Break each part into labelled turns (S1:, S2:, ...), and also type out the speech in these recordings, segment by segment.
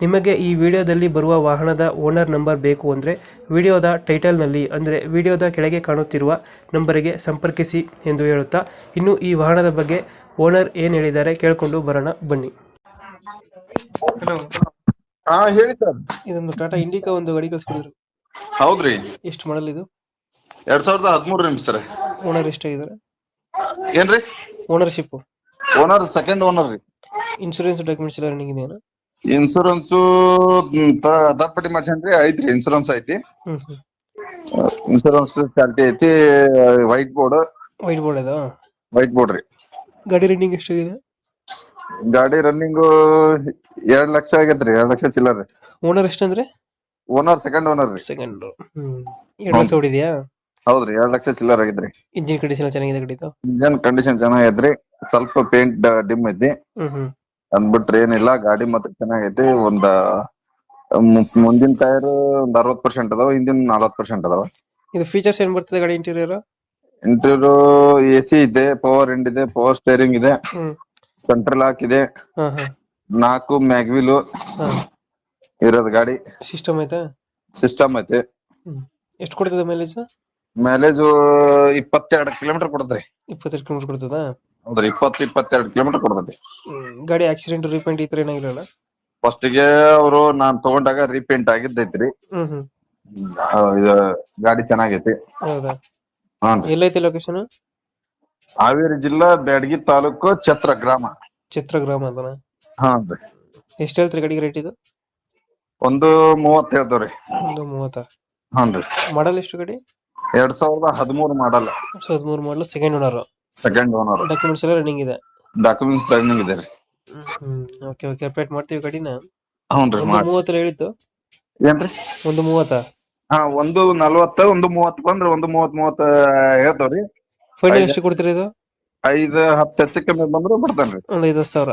S1: ನಿಮಗೆ ಈ ವಿಡಿಯೋದಲ್ಲಿ ಬರುವ ವಾಹನದ ಓನರ್ ನಂಬರ್ ಬೇಕು ಅಂದರೆ ವಿಡಿಯೋದ ಟೈಟಲ್ನಲ್ಲಿ ಅಂದರೆ ವಿಡಿಯೋದ ಕೆಳಗೆ ಕಾಣುತ್ತಿರುವ ನಂಬರಿಗೆ ಸಂಪರ್ಕಿಸಿ ಎಂದು ಹೇಳುತ್ತಾ ಇನ್ನು ಈ ವಾಹನದ ಬಗ್ಗೆ ಓನರ್ ಏನು ಹೇಳಿದ್ದಾರೆ ಕೇಳಿಕೊಂಡು ಬರೋಣ ಬನ್ನಿ. ಹಲೋ
S2: ಹಾ ಹೇಳಿ ಸರ್.
S1: ಇದೊಂದು ಟಾಟಾ ಇಂಡಿಕಾ ಒಂದು ಗಾಡಿ ಕಳ್ಸ್ಕೊಡಿದ್ರು.
S2: ಹೌದ್ರಿ.
S1: ಎಷ್ಟು ಮಾಡಲ್ ಇದು?
S2: ಎರಡ್ ಸಾವಿರದ ಹದಿಮೂರು ಸರ್
S1: ಓನರ್ ಎಷ್ಟಾಗಿದ್ದಾರೆ?
S2: ಏನ್ರಿ?
S1: ಓನರ್ಶಿಪ್
S2: ಓನರ್ ಸೆಕೆಂಡ್ ಓನರ್ ರೀ.
S1: ಇನ್ಶೂರೆನ್ಸ್ ಡಾಕ್ಯುಮೆಂಟ್ಸ್ ಎಲ್ಲ ರನ್ನಿಂಗ್ ಇದೆಯಾ
S2: ಇನ್ಸೂರೆನ್ಸ್ ಥರ್ಡ್ ಪಾರ್ಟಿ ಮಾಡ್ಸೇನ್ರಿ ಐತ್ರಿ ಇನ್ಸೂರೆನ್ಸ್ ಐತಿ. ಇನ್ಸೂರೆನ್ಸ್ ಚಾಲ್ತಿ ಐತಿ ವೈಟ್ ಬೋರ್ಡ್
S1: ವೈಟ್ ಬೋರ್ಡ್ ಅದ?
S2: ವೈಟ್ ಬೋರ್ಡ್ ರೀ.
S1: ಗಾಡಿ ರನ್ನಿಂಗ್ ಎಷ್ಟಾಗಿದೆ
S2: ಗಾಡಿ ರನ್ನಿಂಗ್ ಎರಡ್ ಲಕ್ಷ ಆಗೈತ್ರಿ ಎರಡ್ ಲಕ್ಷ ಚಿಲ್ಲರ್ ರೀ.
S1: ಓನರ್ ಎಷ್ಟಂದ್ರೆ
S2: ಓನರ್ ಸೆಕೆಂಡ್ ಓನರ್ ರೀ.
S1: ಸೆಕೆಂಡ್ ಎರಡು ಲಕ್ಷ ಹೊಡಿದ್ಯಾ?
S2: ಹೌದ್ರಿ ಎರಡ್ ಲಕ್ಷ ಚಿಲ್ಲರ್ ಆಗಿದ್ರಿ
S1: ಇಂಜಿನ್ ಕಂಡೀಷನ್ ಚೆನ್ನಾಗಿದೆ ಗಾಡಿದು?
S2: ಇಂಜಿನ್ ಕಂಡೀಷನ್ ಚೆನ್ನಾಗೈತ್ರಿ. ಸ್ವಲ್ಪ ಪೇಂಟ್ ಡಿಮ್ ಐತಿ.
S1: ಹ್ಮ್ ಹ್ಮ್.
S2: ಅಂದ್ಬಿಟ್ರೆ ಏನಿಲ್ಲ ಗಾಡಿ ಮಾತ್ರ ಚೆನ್ನಾಗೈತಿ ಒಂದ ಮುಂದಿನ ಟೈರ್ ಒಂದ್ ಅರವತ್ ಪರ್ಸೆಂಟ್ ಅದಾವ ಹಿಂದಿನ ನಲವತ್ ಪರ್ಸೆಂಟ್ ಅದಾವ.
S1: ಇದು ಫೀಚರ್ಸ್ ಏನ್ ಬರ್ತದೆ ಗಾಡಿ ಇಂಟೀರಿಯರ್
S2: ಇಂಟೀರಿಯರ್ ಎ ಸಿ ಇದೆ ಪವರ್ ಎಂಡ್ ಇದೆ ಪವರ್ ಸ್ಟೇರಿಂಗ್ ಇದೆ ಸೆಂಟ್ರಲ್ ಲಾಕ್ ಇದೆ ನಾಲ್ಕು ಮ್ಯಾಗ್ವಿಲ್ ಇರೋದು ಗಾಡಿ.
S1: ಸಿಸ್ಟಮ್ ಐತೆ?
S2: ಸಿಸ್ಟಮ್ ಐತೆ.
S1: ಎಷ್ಟು ಕೊಡ್ತದೆ ಮೈಲೇಜ್
S2: ಮೈಲೇಜ್ ಇಪ್ಪತ್ತೆರಡು ಕಿಲೋಮೀಟರ್ ಕೊಡ್ತದೆ
S1: ಇಪ್ಪತ್ತೆರಡು ಕಿಲೋಮೀಟರ್ ಕೊಡ್ತದ?
S2: ಹೌದ್ರಿ ಇಪ್ಪತ್ ಇಪ್ಪತ್ತೆರಡು ಕಿಲೋಮೀಟರ್ ಕೊಡ್ತೈತಿ.
S1: ಗಾಡಿ ಆಕ್ಸಿಡೆಂಟ್ ರೀಪೇಂಟ್ ಈ ತರ
S2: ಫಸ್ಟ್ಗೆ ಅವರು ನಾನ್ ತಗೊಂಡಾಗ ರೀಪೇಂಟ್ ಆಗಿದ್ದೈತ್ರಿ.
S1: ಹ್ಮ್ ಹ್ಮ್.
S2: ಆ, ಇದು ಗಾಡಿ ಚೆನ್ನಾಗೈತಿ.
S1: ಹೌದಾ? ಎಲ್ಲೈತೆ ಲೊಕೇಶನ್
S2: ಹಾವೇರಿ ಜಿಲ್ಲಾ ಬ್ಯಾಡಗಿ ತಾಲೂಕು ಛತ್ರ ಗ್ರಾಮ.
S1: ಚಿತ್ರಗ್ರಾಮ ಅದನ?
S2: ಹಾನ್ ರೀ
S1: ಎಷ್ಟು ಹೇಳ್ತೀರಿ ಗಾಡಿಗೆ ರೇಟ್ ಇದು?
S2: ಒಂದು ಮೂವತ್ತ್ ಹೇಳ್ತಾವ್ರಿ.
S1: ಒಂದು ಮೂವತ್ತ?
S2: ರೀ.
S1: ಮಾಡಲ್ ಎಷ್ಟು ಗಾಡಿ?
S2: ಎರಡ್ ಸಾವಿರದ ಹದಿಮೂರು ಮಾಡಲ್ಲ
S1: ಹದಿಮೂರು ಮೂರು ಮಾಡಲು second owner
S2: second owner
S1: documents ಎಲ್ಲ ರನ್ನಿಂಗ್ ಇದೆ.
S2: ಡಾಕ್ಯುಮೆಂಟ್ಸ್ ರನ್ನಿಂಗ್ ಇದೆ ರೀ.
S1: ಹ್ಮ್ ಓಕೆ ಓಕೆ ಅಪ್ಡೇಟ್ ಮಾಡ್ತೀವಿ ಗಾಡಿನ.
S2: ಹ್ಞೂನ್ರಿ
S1: ಒಂದು
S2: ಮಾಡಿ
S1: ಮೂವತ್ತರ ಹೇಳಿದ್ದು?
S2: ಏನ್ರಿ
S1: ಒಂದು ಮೂವತ್ತ?
S2: ಹಾ ಒಂದು ನಲ್ವತ್ತ ಒಂದು ಮೂವತ್ತ್ ಬಂದ್ರ ಒಂದು ಮೂವತ್ತ್ ಮೂವತ್ತ ಹೇಳ್ತಾವ್ರಿ
S1: ಫೈನಲ್. ಎಷ್ಟು ಕೊಡ್ತೀರಿ ಇದು?
S2: ಐದ್ ಹತ್ತ್ ಹೆಚ್ಚು ಕಮ್ಮಿ ಬಂದ್ರು ರೀ.
S1: ಒಂದು ಐದು ಸಾವಿರ.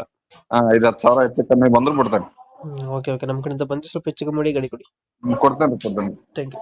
S2: ಹಾ ಐದ್ ಹತ್ತ್ ಸಾವಿರ ಹೆಚ್ಚು ಕಮ್ಮಿ ಬಂದ್ರು ಬಿಡ್ತಾನೆ
S1: ಓಕೆ ಓಕೆ ನಮ್ಮ ಕಡೆಯಿಂದ ಬಂದ್ರೆ ಸ್ವಲ್ಪ ಹೆಚ್ಚು ಕಮ್ಮಿ ಮಾಡಿ ಗಾಡಿ ಕೊಡಿ.
S2: ಕೊಡ್ತೇನ್ರಿ ಕೊಡ್ತಾನೆ
S1: ಥ್ಯಾಂಕ್ ಯು